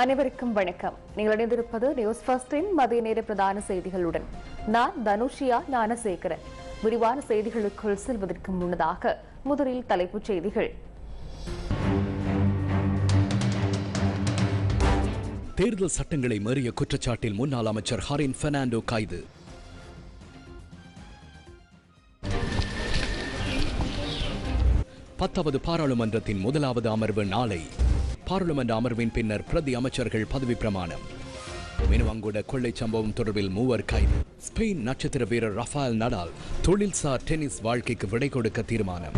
அனைவருக்கும் வணக்கம். நீங்கள் இணைந்திருப்பது நியூஸ் ஃபர்ஸ்டின் மதிய நேர பிரதான செய்திகளுடன். நான் தனுஷியா ஞானசேகரன். விரிவான செய்திகளுக்குள் செல்வதற்கு முன்னதாக முதலில் தலைப்புச் செய்திகள். தேர்தல் சட்டங்களை மீறிய குற்றச்சாட்டில் முன்னாள் அமைச்சர் ஹரின் பெர்னாண்டோ கைது. பத்தாவது பாராளுமன்றத்தின் முதலாவது அமர்வு நாளை. பாராளுமன்ற அமர்வின் பின்னர் பிரதி அமைச்சர்கள் பதவி பிரமாணம். மினுவங்குட கொள்ளை சம்பவம் தொடர்பில் மூவர் கைது. ஸ்பெயின் நட்சத்திர வீரர் ரஃபால் நடால் தொழில்சார் டென்னிஸ் வாழ்க்கைக்கு விடை கொடுக்க தீர்மானம்.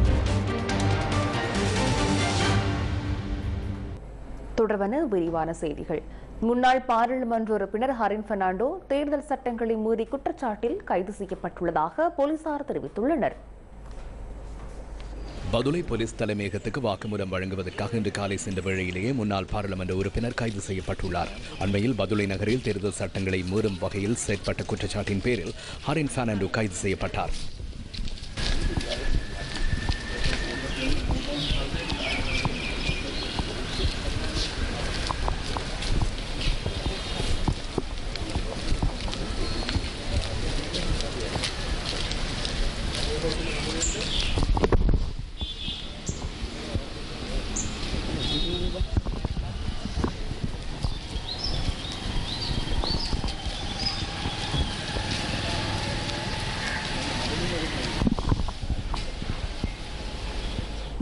தொடர்பான விரிவான செய்திகள். முன்னாள் பாராளுமன்ற உறுப்பினர் ஹரின் பெர்னாண்டோ தேர்தல் சட்டங்களை மீறி குற்றச்சாட்டில் கைது செய்யப்பட்டுள்ளதாக போலீசார் தெரிவித்துள்ளனர். பதுளை போலீஸ் தலைமையகத்துக்கு வாக்குமூலம் வழங்குவதற்காக இன்று காலை சென்ற வேளையிலேயே முன்னாள் பாராளுமன்ற உறுப்பினர் கைது செய்யப்பட்டுள்ளார். அண்மையில் பதுளை நகரில் தேர்தல் சட்டங்களை மீறும் வகையில் செயற்பட்ட குற்றச்சாட்டின் பேரில் ஹரின் பெர்னாண்டோ கைது செய்யப்பட்டார்.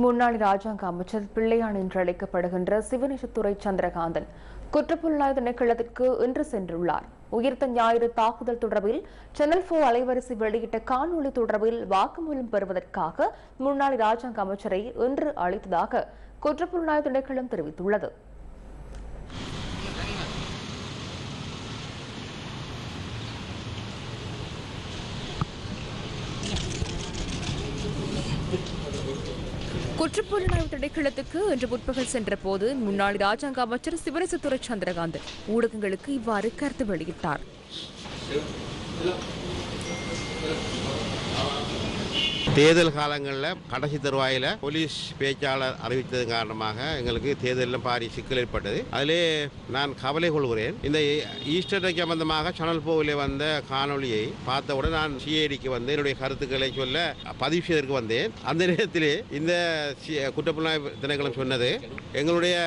முன்னாள் ராஜாங்க அமைச்சர் பிள்ளையான் என்று அழைக்கப்படுகின்ற சிவநேசத்துறை சந்திரகாந்தன் குற்றப்புலனாய்வு திணைக்களத்திற்கு இன்று சென்றுள்ளார். உயிர்த்த ஞாயிறு தாக்குதல் தொடர்பில் சேனல் போ அலைவரிசை வெளியிட்ட காணொலி தொடர்பில் வாக்குமூலம் பெறுவதற்காக முன்னாள் ராஜாங்க அமைச்சரை இன்று அழைத்ததாக குற்றப்புலனாய்வு திணைக்களம் தெரிவித்துள்ளது. குற்றப்புலனாய்வு திணைக்களத்துக்கு இன்று முற்பகல் சென்றபோது முன்னாள் ராஜாங்க அமைச்சர் சிவனேசத்துறை சந்திரகாந்தன் ஊடகங்களுக்கு இவ்வாறு கருத்து வெளியிட்டார். தேர்தல் காலங்களில் கடைசி தருவாயில் போலீஸ் பேச்சாளர் அறிவித்தது காரணமாக எங்களுக்கு தேர்தலில் பாரி சிக்கல் ஏற்பட்டது. அதிலே நான் கவலை கொள்கிறேன். இந்த ஈஸ்டர் சம்பந்தமாக சனல் போவிலே வந்த காணொளியை பார்த்தவுடன் நான் சிஐடிக்கு வந்து என்னுடைய கருத்துக்களை சொல்ல பதிவு செய்வதற்கு வந்தேன். அந்த நேரத்திலே இந்த சி- குற்றப்புலனாய்வு திணைக்களம் சொன்னது எங்களுடைய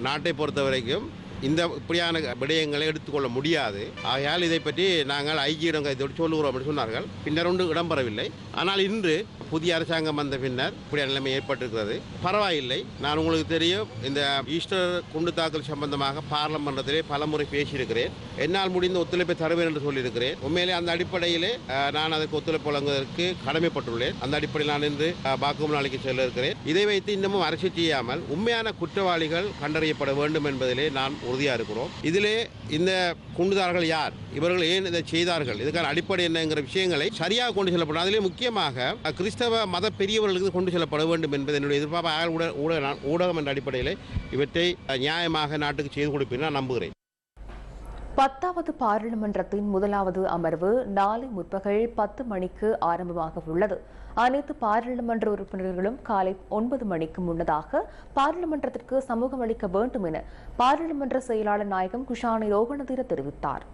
நாட்டை பொறுத்த வரைக்கும் இந்த இப்படியான விடயங்களை எடுத்துக்கொள்ள முடியாது. ஆகையால் இதை பற்றி நாங்கள் ஐஜியிடம் கைத்தோடு சொல்லுகிறோம் என்று சொன்னார்கள். பின்னர் ஒன்று இடம்பெறவில்லை. ஆனால் இன்று புதிய அரசாங்கம் வந்த பின்னர் இப்படியான நிலைமை ஏற்பட்டிருக்கிறது. பரவாயில்லை. நான் உங்களுக்கு தெரியும் இந்த ஈஸ்டர் குண்டு தாக்கல் சம்பந்தமாக பாராளுமன்றத்திலே பலமுறை பேசியிருக்கிறேன். என்னால் முடிந்த ஒத்துழைப்பை தருவேன் என்று சொல்லியிருக்கிறேன். உண்மையிலே அந்த அடிப்படையிலே நான் அதற்கு ஒத்துழைப்பு வழங்குவதற்கு கடமைப்பட்டுள்ளேன். அந்த அடிப்படையில் நான் இன்று பாக்கும் நாளைக்கு செல்ல இருக்கிறேன். இதை வைத்து இன்னமும் அரசியல் செய்யாமல் உண்மையான குற்றவாளிகள் கண்டறியப்பட வேண்டும் என்பதிலே நான் உறுதியாக இருக்கிறோம். இதிலே இந்த குண்டுதாரர்கள் யார்? இவர்கள் ஏன் இதை செய்தார்கள்? இதுக்கான அடிப்படை என்னங்கிற விஷயங்களை சரியாக கொண்டு செல்லப்படும். அதிலே முக்கியமாக கிறிஸ்தவ மத பெரியவர்களுக்கு கொண்டு செல்லப்பட வேண்டும் என்பது என்னுடைய எதிர்பார்ப்பு. ஊடக ஊடகம் என்ற அடிப்படையில் இவற்றை நியாயமாக நாட்டுக்கு செய்து கொடுப்பேன் நான் நம்புகிறேன். பத்தாவது பாராளுமன்றத்தின் முதலாவது அமர்வு நாளை முற்பகல் பத்து மணிக்கு ஆரம்பமாக உள்ளது. அனைத்து பாராளுமன்ற உறுப்பினர்களும் காலை ஒன்பது மணிக்கு முன்னதாக பாராளுமன்றத்திற்கு சமூகம் அளிக்க வேண்டும் என பாராளுமன்ற செயலாளர் நாயகம் குஷானி ரோகணதீர தெரிவித்தார்.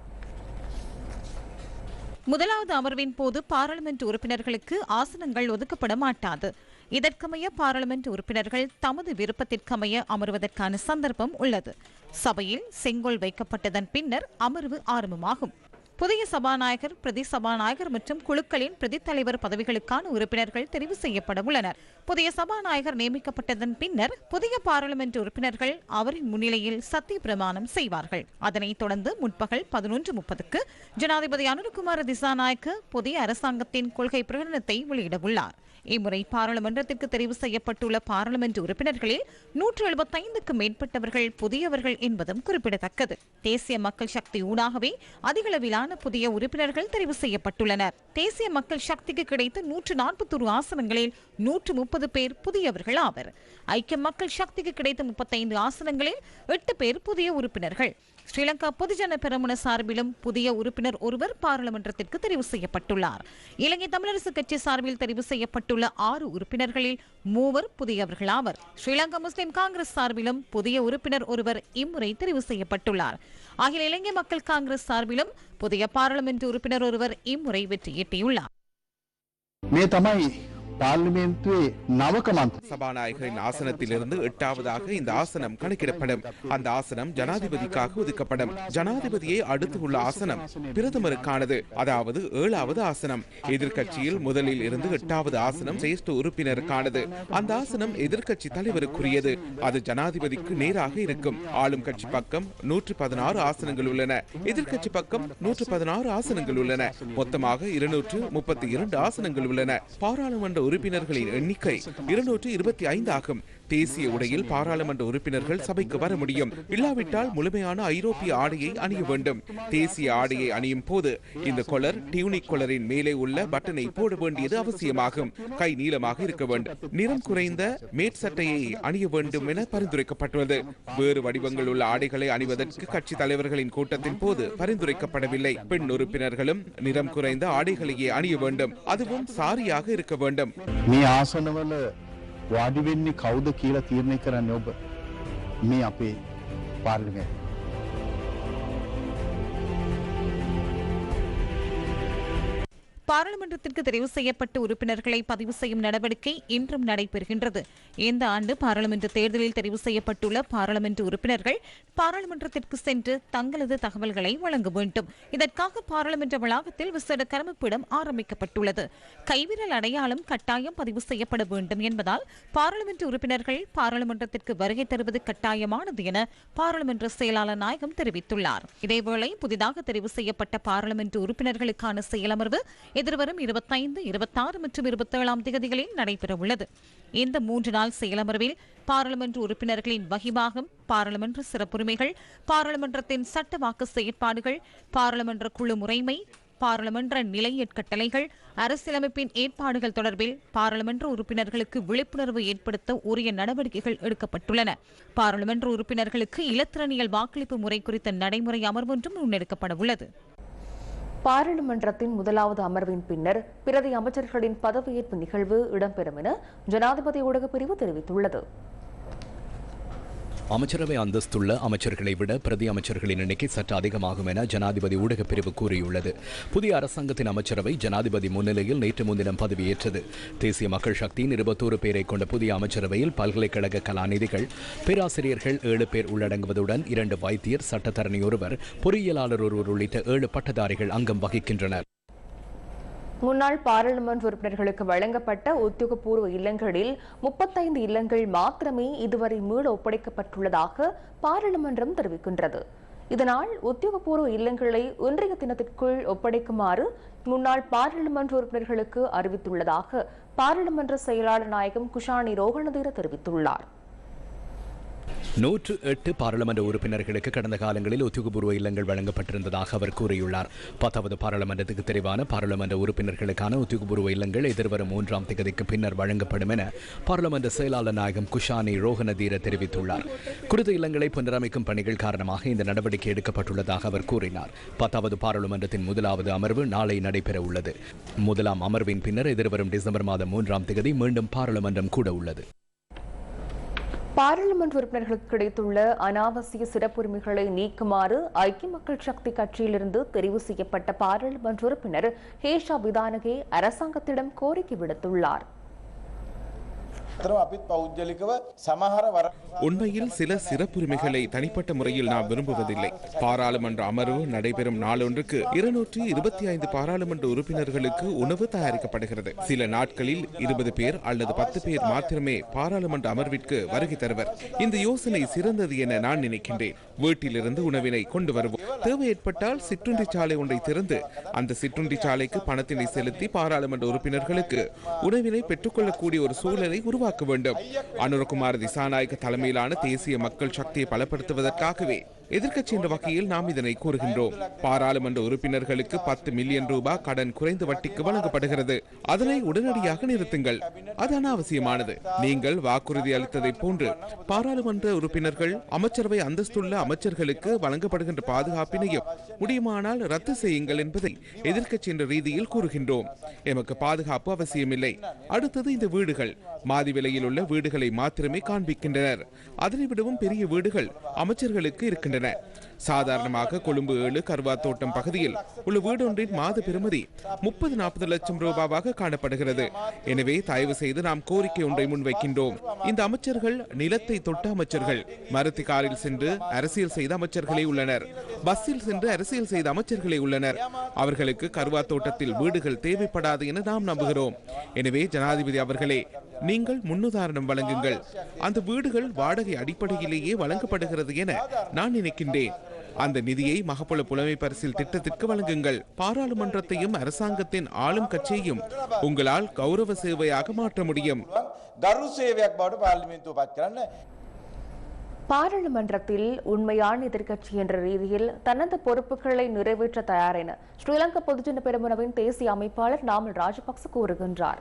முதலாவது அமர்வின் போது பாராளுமன்ற உறுப்பினர்களுக்கு ஆசனங்கள் ஒதுக்கப்பட மாட்டாது. இதற்கமைய பாராளுமன்ற உறுப்பினர்கள் தமது விருப்பத்திற்கமைய அமர்வதற்கான சந்தர்ப்பம் உள்ளது. சபையில் செங்கோல் வைக்கப்பட்டதன் பின்னர் அமர்வு ஆரம்பமாகும். புதிய சபாநாயகர் பிரதி சபாநாயகர் மற்றும் குழுக்களின் பிரதி தலைவர் பதவிகளுக்கான உறுப்பினர்கள் தெரிவு செய்யப்பட உள்ளனர். புதிய சபாநாயகர் நியமிக்கப்பட்டதன் பின்னர் புதிய பாராளுமன்ற உறுப்பினர்கள் அவரின் முன்னிலையில் சத்திய பிரமாணம் செய்வார்கள். அதனைத் தொடர்ந்து முற்பகல் பதினொன்று முப்பதுக்கு ஜனாதிபதி அனுரகுமார திசாநாயக்க புதிய அரசாங்கத்தின் கொள்கை பிரகடனத்தை வெளியிடவுள்ளார் இம்முறை பாராளுமன்றத்திற்கு தெரிவு செய்யப்பட்டுள்ள பாராளுமன்ற உறுப்பினர்களில் நூற்று எழுபத்தைந்துக்கு மேற்பட்டவர்கள் புதியவர்கள் என்பதும் குறிப்பிடத்தக்கது. தேசிய மக்கள் சக்தி ஊடாகவே அதிகளவிலான புதிய உறுப்பினர்கள் தெரிவு செய்யப்பட்டுள்ளனர். தேசிய மக்கள் சக்திக்கு கிடைத்த நூற்று நாற்பத்தொரு ஆசனங்களில் நூற்று முப்பது பேர் புதியவர்கள் ஆவர். ஐக்கிய மக்கள் சக்திக்கு கிடைத்த முப்பத்தைந்து ஆசனங்களில் எட்டு பேர் புதிய உறுப்பினர்கள். ஸ்ரீலங்கா பொதுஜன பெருமன சார்பிலும் புதிய உறுப்பினர் ஒருவர் பாராளுமன்றத்திற்கு தெரிவு செய்யப்பட்டுள்ளார். இலங்கை தமிழரசு கட்சி சார்பில் தெரிவு செய்யப்பட்டுள்ள ஆறு உறுப்பினர்களில் மூவர் புதியவர்களாவர். ஸ்ரீலங்கா முஸ்லிம் காங்கிரஸ் சார்பிலும் புதிய உறுப்பினர் ஒருவர் இம்முறை தெரிவு செய்யப்பட்டுள்ளார். அகில இலங்கை மக்கள் காங்கிரஸ் சார்பிலும் புதிய பாராளுமன்ற உறுப்பினர் ஒருவர் இம்முறை வெற்றியீட்டியுள்ளார். பார்லிமென்ட்ரி நவகமந்த் சபாநாயகரின் ஆசனத்திலிருந்து எட்டாவதாக இந்த ஆசனம் கணக்கிடப்படும். அந்த ஆசனம் ஜனாதிபதிக்காக ஒதுக்கப்படும். ஜனாதிபதியை அடுத்து உள்ள ஆசனம் பிரதமருக்கானது. அதாவது ஏழாவது ஆசனம். எதிர்கட்சியில் முதலில் இருந்து எட்டாவது ஆசனம் சிரேஷ்ட உறுப்பினருக்கானது. அந்த ஆசனம் எதிர்கட்சி தலைவருக்குரியது. அது ஜனாதிபதிக்கு நேராக இருக்கும். ஆளும் கட்சி பக்கம் நூற்றி பதினாறு ஆசனங்கள் உள்ளன. எதிர்கட்சி பக்கம் நூற்று பதினாறு ஆசனங்கள் உள்ளன. மொத்தமாக இருநூற்று முப்பத்தி இரண்டு ஆசனங்கள் உள்ளன. பாராளுமன்ற உறுப்பினர்களின் எண்ணிக்கை இருநூற்று இருபத்தி ஐந்து ஆகும். தேசிய உடையில் பாராளுமன்ற உறுப்பினர்கள் சபைக்கு வர முடியும். இல்லாவிட்டால் முழுமையான ஐரோப்பிய ஆடையை அணிய வேண்டும். தேசிய ஆடையை அணியும் போது இந்த கொலர் டியூனிக் கொலரின் மேலே உள்ள பட்டனை போட வேண்டியது அவசியமாகும். கை நீளமாக இருக்க வேண்டும். நிறம் குறைந்த மேற்சட்டையை அணிய வேண்டும் என பரிந்துரைக்கப்பட்டுள்ளது. வேறு வடிவங்கள் உள்ள ஆடைகளை அணிவதற்கு கட்சி தலைவர்களின் கூட்டத்தின் போது பரிந்துரைக்கப்படவில்லை. பெண் உறுப்பினர்களும் நிறம் குறைந்த ஆடைகளையே அணிய வேண்டும். அதுவும் சாரியாக இருக்க வேண்டும். මේ ආසනවල වාඩිවෙන්නේ කවුද කියලා තීරණය කරන්න ඔබ? මේ අපේ පාර්ලිමේ பாராளுமன்றத்திற்கு தெரிவு செய்யப்பட்ட உறுப்பினர்களை பதிவு செய்யும் நடவடிக்கை இன்றும் நடைபெறுகின்றது. இந்த ஆண்டு பாராளுமன்ற தேர்தலில் தெரிவு செய்யப்பட்டுள்ள பாராளுமன்ற உறுப்பினர்கள் பாராளுமன்றத்திற்கு சென்று தங்களது தகவல்களை வழங்க வேண்டும். இதற்காக பாராளுமன்ற வளாகத்தில் விசேட கருமப்பிடம் ஆரம்பிக்கப்பட்டுள்ளது. கைவிரல் அடையாளம் கட்டாயம் பதிவு செய்யப்பட வேண்டும் என்பதால் பாராளுமன்ற உறுப்பினர்கள் பாராளுமன்றத்திற்கு வருகை தருவது கட்டாயமானது என பாராளுமன்ற செயலாளர் நாயகம் தெரிவித்துள்ளார். இதேவேளை புதிதாக தெரிவு செய்யப்பட்ட பாராளுமன்ற உறுப்பினர்களுக்கான செயலமர்வு எதிர்வரும் இருபத்தைந்து இருபத்தாறு மற்றும் இருபத்தேழாம் தேதிகளில் நடைபெறவுள்ளது. இந்த மூன்று நாள் செயலமர்வில் பாராளுமன்ற உறுப்பினர்களின் வகிபாகம் பாராளுமன்ற சிறப்புரிமைகள் பாராளுமன்றத்தின் சட்ட வாக்கு செயற்பாடுகள் பாராளுமன்ற குழு முறைமை பாராளுமன்ற நிலையற்கட்டளைகள் அரசியலமைப்பின் ஏற்பாடுகள் தொடர்பில் பாராளுமன்ற உறுப்பினர்களுக்கு விழிப்புணர்வு ஏற்படுத்த உரிய நடவடிக்கைகள் எடுக்கப்பட்டுள்ளன. பாராளுமன்ற உறுப்பினர்களுக்கு இலத்திரனியல் வாக்களிப்பு முறை குறித்த நடைமுறை அமர்வொன்றும் முன்னெடுக்கப்பட உள்ளது பாராளுமன்றத்தின் முதலாவது அமர்வின் பின்னர் பிரதி அமைச்சர்களின் பதவியேற்பு நிகழ்வு இடம்பெறும் என ஜனாதிபதி ஊடகப் பிரிவு தெரிவித்துள்ளது. அமைச்சரவை அந்தஸ்துள்ள அமைச்சர்களை விட பிரதி அமைச்சர்களின் எண்ணிக்கை சற்று அதிகமாகும் என ஜனாதிபதி ஊடகப் பிரிவு கூறியுள்ளது. புதிய அரசாங்கத்தின் அமைச்சரவை ஜனாதிபதி முன்னிலையில் நேற்று முன்தினம் பதவியேற்றது. தேசிய மக்கள் சக்தியின் இருபத்தோரு பேரை கொண்ட புதிய அமைச்சரவையில் பல்கலைக்கழக கலாநிதிகள் பேராசிரியர்கள் ஏழு பேர் உள்ளடங்குவதுடன் இரண்டு வைத்தியர் சட்டத்தரணி ஒருவர் பொறியியலாளர் ஒருவர் உள்ளிட்ட ஏழு பட்டதாரிகள் அங்கம் வகிக்கின்றனர். முன்னாள் பாராளுமன்ற உறுப்பினர்களுக்கு வழங்கப்பட்ட உத்தியோகபூர்வ இல்லங்களில் முப்பத்தைந்து இல்லங்கள் மாத்திரமே இதுவரை மீள ஒப்படைக்கப்பட்டுள்ளதாக பாராளுமன்றம் தெரிவிக்கின்றது. இதனால் உத்தியோகபூர்வ இல்லங்களை இன்றைய தினத்திற்குள் ஒப்படைக்குமாறு முன்னாள் பாராளுமன்ற உறுப்பினர்களுக்கு அறிவித்துள்ளதாக பாராளுமன்ற செயலாளர் நாயகம் குஷானி ரோகணதீர தெரிவித்துள்ளார். நூற்று எட்டு பாராளுமன்ற உறுப்பினர்களுக்கு கடந்த காலங்களில் உத்தியோகபூர்வ இல்லங்கள் வழங்கப்பட்டிருந்ததாக அவர் கூறியுள்ளார். பத்தாவது பாராளுமன்றத்துக்கு தெரிவான பாராளுமன்ற உறுப்பினர்களுக்கான உத்தியோகபூர்வ இல்லங்கள் எதிர்வரும் மூன்றாம் தேதிக்கு பின்னர் வழங்கப்படும் என பாராளுமன்ற செயலாளர் நாயகம் குஷானி ரோஹனதீர தெரிவித்துள்ளார். குறித்த இல்லங்களை புனரமைக்கும் பணிகள் காரணமாக இந்த நடவடிக்கை எடுக்கப்பட்டுள்ளதாக அவர் கூறினார். பத்தாவது பாராளுமன்றத்தின் முதலாவது அமர்வு நாளை நடைபெற உள்ளது முதலாம் அமர்வின் பின்னர் எதிர்வரும் டிசம்பர் மாதம் மூன்றாம் தேதி மீண்டும் பாராளுமன்றம் கூட உள்ளது. பாராளுமன்ற உறுப்பினர்களுக்கு கிடைத்துள்ள அனாவசிய சிறப்புரிமைகளை நீக்குமாறு ஐக்கிய மக்கள் சக்தி கட்சியிலிருந்து தெரிவு செய்யப்பட்ட பாராளுமன்ற உறுப்பினர் ஹேஷா விதானகே அரசாங்கத்திடம் கோரிக்கை விடுத்துள்ளார். உண்மையில் சில சிறப்புரிமைகளை தனிப்பட்ட முறையில் நாம் விரும்புவதில்லை. பாராளுமன்ற அமர்வு நடைபெறும் நாளொன்றுக்கு இருநூற்றி இருபத்தி ஐந்து பாராளுமன்ற உறுப்பினர்களுக்கு உணவு தயாரிக்கப்படுகிறது. சில நாட்களில் இருபது பேர் அல்லது பத்து பேர் மாத்திரமே பாராளுமன்ற அமர்விற்கு வருகை தருவர். இந்த யோசனை சிறந்தது என நான் நினைக்கின்றேன். வீட்டிலிருந்து உணவினை கொண்டு வருவோம். தேவை ஏற்பட்டால் சிற்றுண்டி சாலை ஒன்றை திறந்து அந்த சிற்றுண்டி சாலைக்கு பணத்தினை செலுத்தி பாராளுமன்ற உறுப்பினர்களுக்கு உணவினை பெற்றுக்கொள்ளக்கூடிய ஒரு சூழலை உருவாக்க வேண்டும். அனுரகுமார் திசாநாயக்க தலைமையிலான தேசிய மக்கள் சக்தியை பலப்படுத்துவதற்காகவே எதிர்க்கட்சி என்ற வகையில் நாம் இதனை கூறுகின்றோம். பாராளுமன்ற உறுப்பினர்களுக்கு பத்து மில்லியன் ரூபாய் கடன் குறைந்த வட்டிக்கு வழங்கப்படுகிறது. அதனை உடனடியாக நிறுத்துங்கள். அது அனாவசியமானது. நீங்கள் வாக்குறுதி அளித்ததை போன்று பாராளுமன்ற உறுப்பினர்கள் அமைச்சரவை அந்தஸ்துள்ள அமைச்சர்களுக்கு வழங்கப்படுகின்ற பாதுகாப்பினையும் முடியுமானால் ரத்து செய்யுங்கள் என்பதை எதிர்க்கட்சி என்ற ரீதியில் கூறுகின்றோம். எமக்கு பாதுகாப்பு அவசியமில்லை. அடுத்தது இந்த வீடுகள். மாதி விலையில் உள்ள வீடுகளை மாத்திரமே காண்பிக்கின்றனர். அதனை விடவும் பெரிய வீடுகள் அமைச்சர்களுக்கு இருக்கின்றன. சாதாரணமாக கொழும்பு ஏழு கருவாத்தோட்டம் பகுதியில் உள்ள வீடொன்றின் மாத பெறுமதி முப்பது நாற்பது லட்சம் ரூபாவாக காணப்படுகிறது. எனவே தயவு செய்து நாம் கோரிக்கை ஒன்றை முன்வைக்கின்றோம். இந்த அமைச்சர்கள் நிலத்தை தொட்ட அமைச்சர்கள். மருத்தி காரில் சென்று அரசியல் செய்த அமைச்சர்களே உள்ளனர். பஸ்ஸில் சென்று அரசியல் செய்த அமைச்சர்களே உள்ளனர். அவர்களுக்கு கருவாத்தோட்டத்தில் வீடுகள் தேவைப்படாது என நாம் நம்புகிறோம். எனவே ஜனாதிபதி அவர்களே நீங்கள் முன்னுதாரணம் வழங்குங்கள். அந்த வீடுகள் வாடகை அடிப்படையிலேயே வழங்கப்படுகிறது என நான் நினைக்கின்றேன். அந்த நிதியை மகப்புல புலமை திட்டத்திற்கு வழங்குங்கள். பாராளுமன்றத்தையும் அரசாங்கத்தின் ஆளும் கட்சியையும் உங்களால் கௌரவ சேவையாக மாற்ற முடியும். பாராளுமன்றத்தில் உண்மையான எதிர்கட்சி என்ற ரீதியில் தனது பொறுப்புகளை நிறைவேற்ற தயார் என ஸ்ரீலங்கா பொதுஜன பெருமனவின் தேசிய அமைப்பாளர் நாமல் ராஜபக்ச கூறுகின்றார்.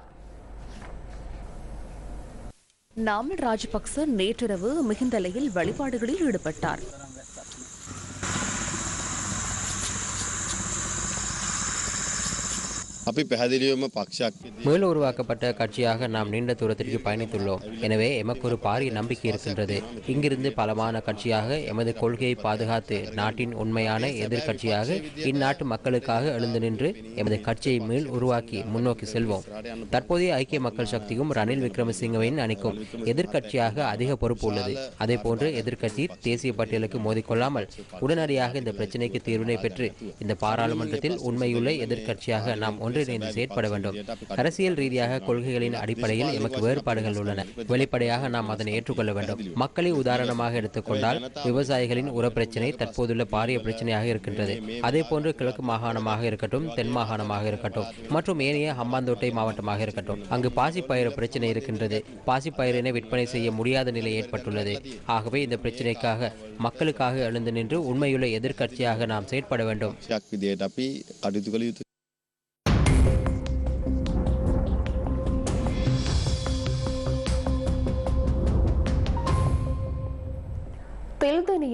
நாமல் ராஜபக்ச நேற்றிரவு மிகுந்தலையில் வழிபாடுகளில் ஈடுபட்டார். மீளுருவாக்கப்பட்ட கட்சியாக நாம் நீண்ட தூரத்திற்கு பயணித்துள்ளோம். எனவே எமக்கு ஒரு பாரிய நம்பிக்கை இருக்கின்றது. இங்கிருந்து பலமான கட்சியாக எமது கொள்கையை பாதுகாத்து நாட்டின் உண்மையான எதிர்கட்சியாக இந்நாட்டு மக்களுக்காக எழுந்து நின்று எமது கட்சியை மீள் உருவாக்கி முன்னோக்கி செல்வோம். தற்போதைய ஐக்கிய மக்கள் சக்தியும் ரணில் விக்ரமசிங்கவின் அணிக்கும் எதிர்கட்சியாக அதிக பொறுப்பு உள்ளது. அதே போன்று எதிர்கட்சி தேசிய பட்டியலுக்கு மோதிக்கொள்ளாமல் உடனடியாக இந்த பிரச்சனைக்கு தீர்வினை பெற்று இந்த பாராளுமன்றத்தில் உண்மையுள்ள எதிர்கட்சியாக நாம் ஒன்றிணைந்து செயற்பட வேண்டும். அரசியல் ரீதியாக கொள்கைகளின் அடிப்படையில் எமக்கு வேறுபாடுகள் உள்ளன. வெளிப்படையாக நாம் அதனை ஏற்றுக்கொள்ள வேண்டும். மக்களை உதாரணமாக எடுத்துக்கொண்டால் விவசாயிகளின் உர பிரச்சினை தற்போதுள்ள பாரிய பிரச்சனையாக இருக்கின்றது. அதே போன்று கிழக்கு மாகாணமாக இருக்கட்டும் தென் மாகாணமாக இருக்கட்டும் மற்றும் ஏனைய ஹம்பாந்தோட்டை மாவட்டமாக இருக்கட்டும். அங்கு பாசிப்பயிறு பிரச்சனை இருக்கின்றது. பாசிப்பயிரினை விற்பனை செய்ய முடியாத நிலை ஏற்பட்டுள்ளது. ஆகவே இந்த பிரச்சினைக்காக மக்களுக்காக எழுந்து நின்று உண்மையுள்ள எதிர்க்கட்சியாக நாம் செயற்பட வேண்டும்.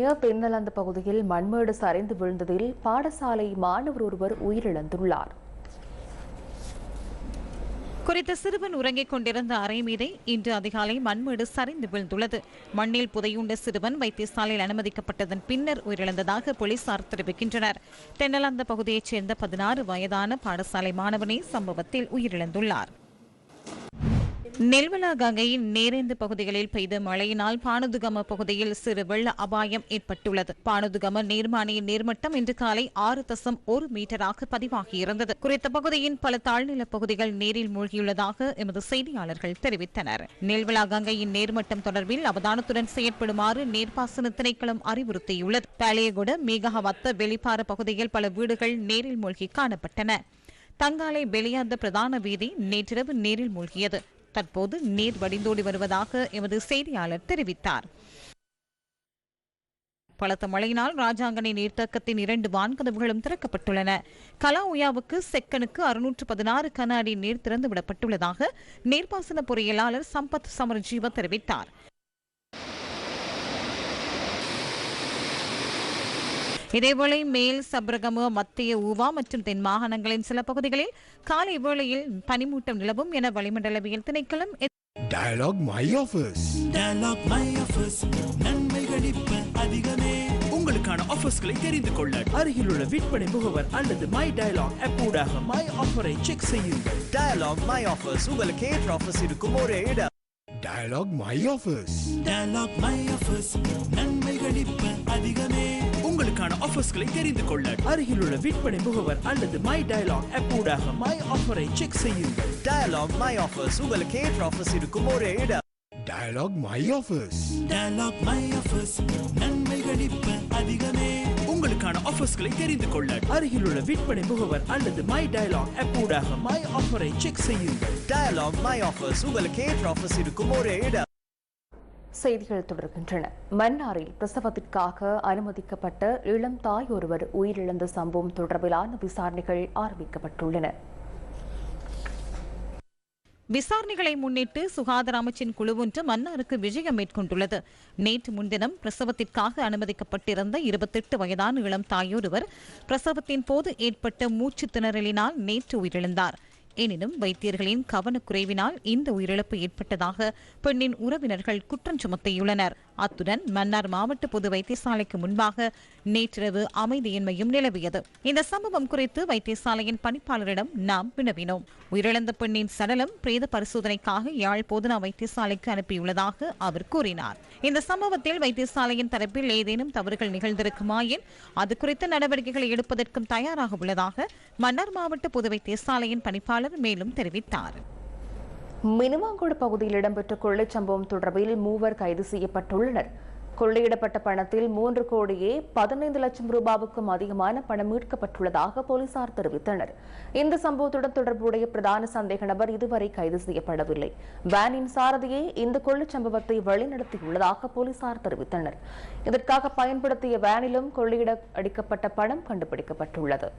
அருகே பெண்ணலந்த பகுதியில் மண்மேடு சரிந்து விழுந்ததில் பாடசாலை மாணவர் ஒருவர் உயிரிழந்துள்ளார். குறித்த சிறுவன் உறங்கிக் கொண்டிருந்த அறை மீதே இன்று அதிகாலை மண்மேடு சரிந்து விழுந்துள்ளது. மண்ணில் புதையுண்ட சிறுவன் வைத்தியசாலையில் அனுமதிக்கப்பட்டதன் பின்னர் உயிரிழந்ததாக போலீசார் தெரிவிக்கின்றனர். தென்னலந்த பகுதியைச் சேர்ந்த பதினாறு வயதான பாடசாலை மாணவனே சம்பவத்தில் உயிரிழந்துள்ளார். நெல்வலா கங்கையின் நேரேந்து பகுதிகளில் பெய்த மழையினால் பானுதுகம பகுதியில் சிறு வெள்ள அபாயம் ஏற்பட்டுள்ளது. பானுதுகம நீர்மானியின் நீர்மட்டம் இன்று காலை ஆறு தசம் ஒரு மீட்டராக பதிவாகியிருந்தது. குறித்த பகுதியின் பல தாழ்நில பகுதிகள் நீரில் மூழ்கியுள்ளதாக எமது செய்தியாளர்கள் தெரிவித்தனர். நெல்வலா கங்கையின் நீர்மட்டம் தொடர்பில் அவதானத்துடன் செயற்படுமாறு நீர்ப்பாசன திணைக்களம் அறிவுறுத்தியுள்ளது. பாலியகுட மேகஹவத்த வெளிப்பார பகுதியில் பல வீடுகள் நீரில் மூழ்கி காணப்பட்டன. தங்காலை வெளியாந்த பிரதான வீதி நேற்றிரவு நீரில் மூழ்கியது. தற்போது நீர் வடிந்தோடி வருவதாக எமது செய்தியாளர் தெரிவித்தார். பலத்த மழையினால் ராஜாங்கனை நீர்த்தக்கத்தின் இரண்டு வான்கதவுகளும் திறக்கப்பட்டுள்ளன. கலா உயாவுக்கு செக்கனுக்கு அறுநூற்று பதினாறு கன அடி நீர் திறந்துவிடப்பட்டுள்ளதாக நீர்ப்பாசன பொறியியலாளர் சம்பத் சமரஜீவ தெரிவித்தார். இதேவேளை மேல் சப்ரகம மத்திய ஊவா மற்றும் தென் மாகாணங்களின் சில பகுதிகளில் காலை வேளையில் பனிமூட்டம் நிலவும் என வளிமண்டலவியல் திணைக்களம் Dialog my offers Dialog my offers நன்மைகள் இப்ப அதிகமே. உங்களுக்கான ஆஃபர்ஸ்களை தெரிந்து கொள்ள அருகில் உள்ள விற்பனை முகவர் அல்லது மை டயலாக் ஆப் ஊடாக மை ஆஃபரை செக் செய்யுங்கள். டயலாக் மை ஆஃபர்ஸ் உங்களுக்கு ஏற்ற ஆஃபர்ஸ் இருக்கும் ஒரே இடம். Dialog my offers Dialog my offers நன்மைகள் இப்ப அதிகமே. உங்களுக்கான ஆஃபர்ஸ்களை தெரிந்து கொள்ள அருகில் உள்ள விற்பனை முகவர் அல்லது மை டயலாக் ஆப் ஊடாக மை ஆஃபரை செக் செய்யுங்கள். டயலாக் மை ஆஃபர்ஸ் உங்களுக்கு ஏற்ற ஆஃபர்ஸ் இருக்கும் ஒரே இடம். Dialog my offers Dialog my offers நன்மைகள் இப்ப அதிகமே. உங்களுக்கான ஆஃபர்ஸ்களை தெரிந்து கொள்ள அருகில் உள்ள விற்பனை முகவர் அல்லது மை டயலாக் ஆப் ஊடாக மை ஆஃபரை செக் செய்யுங்கள். டயலாக் மை ஆஃபர்ஸ் உங்களுக்கு ஏற்ற ஆஃபர்ஸ் இருக்கும் ஒரே இடம். செய்திகள் தொடர்கின்றன. மன்னாரில் பிரசவத்திற்காக அனுமதிக்கப்பட்ட இளம் தாய் ஒருவர் உயிரிழந்த சம்பவம் தொடர்பிலான விசாரணைகள் ஆரம்பிக்கப்பட்டுள்ளன. விசாரணைகளை முன்னிட்டு சுகாதார அமைச்சின் குழு ஒன்று மன்னாருக்கு விஜயம் மேற்கொண்டுள்ளது. நேற்று முன்தினம் பிரசவத்திற்காக அனுமதிக்கப்பட்டிருந்த இருபத்தெட்டு வயதான இளம் தாயொருவர் பிரசவத்தின் போது ஏற்பட்ட மூச்சு திணறலினால் நேற்று உயிரிழந்தார். எனினும் வைத்தியர்களின் கவனக்குறைவினால் இந்த உயிரிழப்பு ஏற்பட்டதாக பெண்ணின் உறவினர்கள் குற்றம் சுமத்தியுள்ளனர். அத்துடன் மன்னார் மாவட்ட பொது வைத்தியசாலைக்கு முன்பாக நேற்றிரவு அமைதியின்மையும் நிலவியது. இந்த சம்பவம் குறித்து வைத்தியசாலையின் பணிப்பாளரிடம் நாம் வினவினோம். உயிரிழந்த பெண்ணின் சடலம் பிரேத பரிசோதனைக்காக யாழ் போதனா வைத்தியசாலைக்கு அனுப்பியுள்ளதாக அவர் கூறினார். இந்த சம்பவத்தில் வைத்தியசாலையின் தரப்பில் ஏதேனும் தவறுகள் நிகழ்ந்திருக்குமாயின் அது குறித்த நடவடிக்கைகளை எடுப்பதற்கும் தயாராக உள்ளதாக மன்னார் மாவட்ட பொது வைத்தியசாலையின் பணிப்பாளர் மேலும் தெரிவித்தார். மினுவாங்கோடு பகுதியில் இடம்பெற்ற கொள்ளைச் சம்பவம் தொடர்பில் மூவர் கைது செய்யப்பட்டுள்ளனர். கொள்ளையிடப்பட்ட பணத்தில் மூன்று கோடியே பதினைந்து லட்சம் ரூபாவுக்கும் அதிகமான பணம் மீட்கப்பட்டுள்ளதாக போலீசார் தெரிவித்தனர். இந்த சம்பவத்துடன் தொடர்புடைய பிரதான சந்தேக நபர் இதுவரை கைது செய்யப்படவில்லை. வேனின் சாரதியே இந்த கொள்ளைச் சம்பவத்தை வழிநடத்தியுள்ளதாக போலீசார் தெரிவித்தனர். இதற்காக பயன்படுத்திய வேனிலும் கொள்ளையிட அடிக்கப்பட்ட பணம் கண்டுபிடிக்கப்பட்டுள்ளது.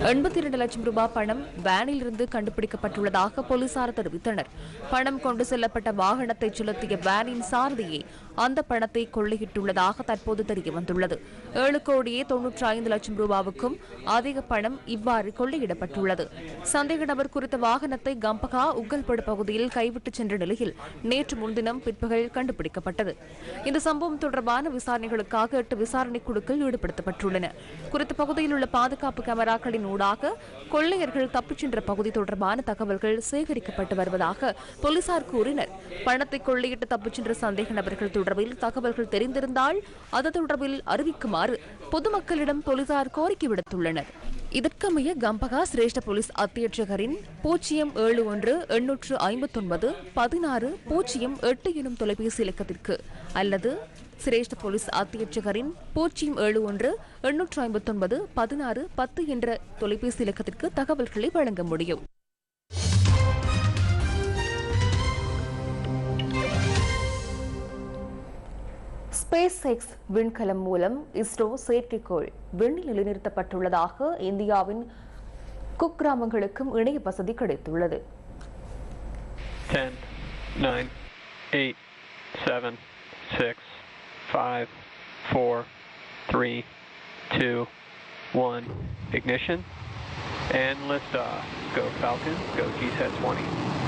எண்பத்தி இரண்டு லட்சம் ரூபாய் பணம் வேனில் இருந்து கண்டுபிடிக்கப்பட்டுள்ளதாக போலீசார் தெரிவித்தனர். பணம் கொண்டு செல்லப்பட்ட வாகனத்தை செலுத்திய வேனின் சாரதியை அந்த பணத்தை கொள்ளையிட்டுள்ளதாக தற்போது தெரியவந்துள்ளது. ஏழு கோடியே தொன்னூற்றி ஐந்து லட்சம் ரூபாவுக்கும் அதிக பணம் இவ்வாறு கொள்ளையிடப்பட்டுள்ளது. சந்தேக நபர் குறித்த வாகனத்தை கம்பகா உக்கல்படு பகுதியில் கைவிட்டு சென்ற நிலையில் நேற்று முன்தினம் பிற்பகல் கண்டுபிடிக்கப்பட்டது. இந்த சம்பவம் தொடர்பான விசாரணைகளுக்காக எட்டு விசாரணை குழுக்கள் ஈடுபடுத்தப்பட்டுள்ளன. குறித்த பகுதியில் உள்ள பாதுகாப்பு கேமராக்களின் ஊடாக கொள்ளையர்கள் தப்பிச் சென்ற பகுதி தொடர்பான தகவல்கள் சேகரிக்கப்பட்டு வருவதாக போலீசார் கூறினர். பணத்தை கொள்ளையிட்டு தப்பிச் சென்ற சந்தேக நபர்கள் தொடர்பில் தகவல்கள் தெரிந்திருந்தால் அது தொடர்பில் அறிவிக்குமாறு பொதுமக்களிடம் போலீசார் கோரிக்கை விடுத்துள்ளனர். இதற்கமைய கம்பகா சிரேஷ்ட போலீஸ் அத்தியட்சகரின் பூஜ்ஜியம் ஏழு ஒன்று எண்ணூற்று ஐம்பத்தொன்பது பதினாறு பூஜ்ஜியம் எட்டு எனும் தொலைபேசி இலக்கத்திற்கு அல்லது சிரேஷ்ட போலீஸ் அத்தியட்சகரின் பூஜ்ஜியம் ஏழு ஒன்று எண்ணூற்று ஐம்பத்தொன்பது பதினாறு பத்து என்ற தொலைபேசி இலக்கத்திற்கு தகவல்களை வழங்க முடியும். ஸ்பேஸ் எக்ஸ் விண்கலம் மூலம் இஸ்ரோ செயற்கைக்கோள் விண்ணில் நிலைநிறுத்தப்பட்டுள்ளதாக இந்தியாவின் குக்கிராமங்களுக்கும் இணைய வசதி கிடைத்துள்ளது 10, 9, 8, 7, 6, 5, 4, 3, 2, 1. Ignition and liftoff. Go Falcon, go GSAT 20.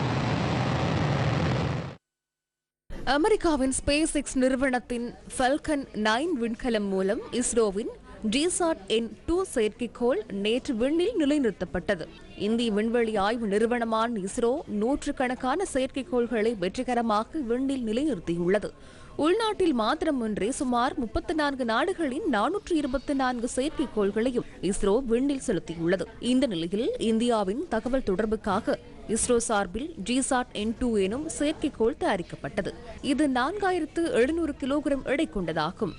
அமெரிக்காவின் ஸ்பேஸ் எக்ஸ் நிறுவனத்தின் ஃபல்கன் நைன் விண்கலம் மூலம் இஸ்ரோவின் ஜிசாட் என் டூ செயற்கைக்கோள் நேற்று விண்ணில் நிலைநிறுத்தப்பட்டது. இந்திய விண்வெளி ஆய்வு நிறுவனமான இஸ்ரோ நூற்றுக்கணக்கான செயற்கைக்கோள்களை வெற்றிகரமாக விண்ணில் நிலைநிறுத்தியுள்ளது. உள்நாட்டில் மாத்திரமொன்றே சுமார் முப்பத்தி நான்கு நாடுகளின் நானூற்று இருபத்தி நான்கு செயற்கைக்கோள்களையும் இஸ்ரோ விண்ணில் செலுத்தியுள்ளது. இந்த நிலையில் இந்தியாவின் தகவல் தொடர்புக்காக இஸ்ரோ சார்பில் ஜிசாட் என் டூ எனும் செயற்கைக்கோள் தயாரிக்கப்பட்டது. இது நான்காயிரத்து எழுநூறு கிலோகிராம் எடை கொண்டதாகும்.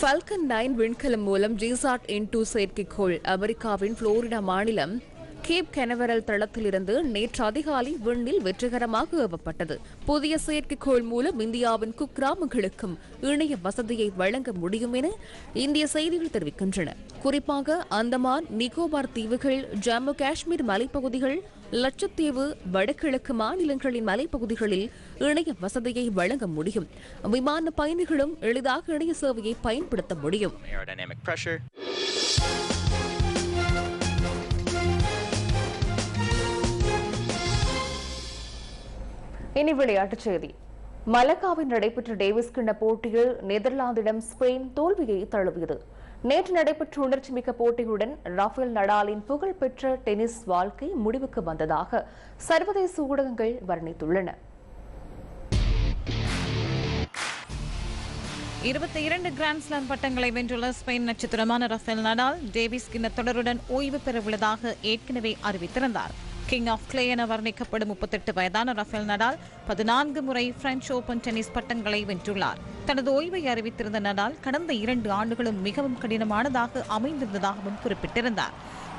ஃபல்கன் நைன் விண்கலம் மூலம் ஜிசாட் என் டூ செயற்கைக்கோள் அமெரிக்காவின் புளோரிடா மாநிலம் கேப் கெனவரல் தளத்திலிருந்து நேற்று அதிகாலை விண்ணில் வெற்றிகரமாக ஏவப்பட்டது. புதிய செயற்கைக்கோள் மூலம் இந்தியாவின் குக்கிராமங்களுக்கும் இணைய வசதியை வழங்க முடியும் என இந்திய செய்திகள் தெரிவிக்கின்றன. குறிப்பாக அந்தமான் நிக்கோபார் தீவுகள் ஜம்மு காஷ்மீர் மலைப்பகுதிகள் லட்சத்தீவு வடகிழக்கு மாநிலங்களின் மலைப்பகுதிகளில் இணைய வசதியை வழங்க முடியும். விமான பயணிகளும் எளிதாக இணைய சேவையை பயன்படுத்த முடியும். இனி விளையாட்டுச் செய்தி. மலக்காவில் நடைபெற்ற டேவிஸ் கிண்ண போட்டியில் நெதர்லாந்திடம் ஸ்பெயின் தோல்வியை தழுவியது. நேற்று நடைபெற்ற உணர்ச்சிமிக்க போட்டியுடன் ரஃபேல் நடாலின் புகழ்பெற்ற டென்னிஸ் வாழ்க்கை முடிவுக்கு வந்ததாக சர்வதேச ஊடகங்கள் வர்ணித்துள்ளன. இருபத்தி இரண்டு கிராண்ட்ஸ்லாம் பட்டங்களை வென்றுள்ள ஸ்பெயின் நட்சத்திரமான ரஃபேல் நடால் டேவிஸ் கிண்ண தொடருடன் ஓய்வு பெறவுள்ளதாக ஏற்கனவே அறிவித்திருந்தார். கிங் ஆஃப் கிளே என வர்ணிக்கப்படும் முப்பத்தெட்டு வயதான ரஃபேல் நடால் பதினான்கு முறை பிரெஞ்சு ஓபன் டென்னிஸ் பட்டங்களை வென்றுள்ளார். தனது ஓய்வை அறிவித்திருந்த நடால் கடந்த இரண்டு ஆண்டுகளும் மிகவும் கடினமானதாக அமைந்திருந்ததாகவும் குறிப்பிட்டிருந்தார்.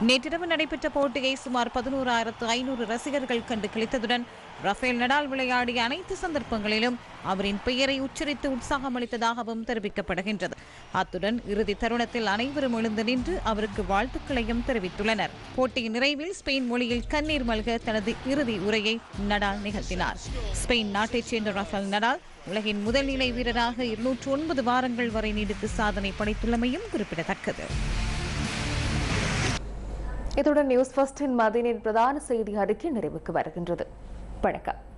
நேற்றிரவு நடைபெற்ற போட்டியை சுமார் பதினோராயிரத்து ஐநூறு ரசிகர்கள் கண்டு கிழித்ததுடன் ரஃபேல் நடால் விளையாடிய அனைத்து சந்தர்ப்பங்களிலும் அவரின் பெயரை உச்சரித்து உற்சாகம் அளித்ததாகவும் தெரிவிக்கப்படுகின்றது. அத்துடன் இறுதி தருணத்தில் அனைவரும் எழுந்து நின்று அவருக்கு வாழ்த்துக்களையும் தெரிவித்துள்ளனர். போட்டியின் நிறைவில் ஸ்பெயின் மொழியில் கண்ணீர் மல்க தனது இறுதி உரையை நடால் நிகழ்த்தினார். ஸ்பெயின் நாட்டைச் சேர்ந்த ரஃபேல் நடால் உலகின் முதல் நிலை வீரராக இருநூற்று ஒன்பது வாரங்கள் வரை நீடித்து சாதனை படைத்துள்ளமையும் குறிப்பிடத்தக்கது. இத்துடன் நியூஸ் ஃபர்ஸ்டின் மதியின் பிரதான செய்தி அறிக்கை நிறைவுக்கு வருகின்றது. வணக்கம்.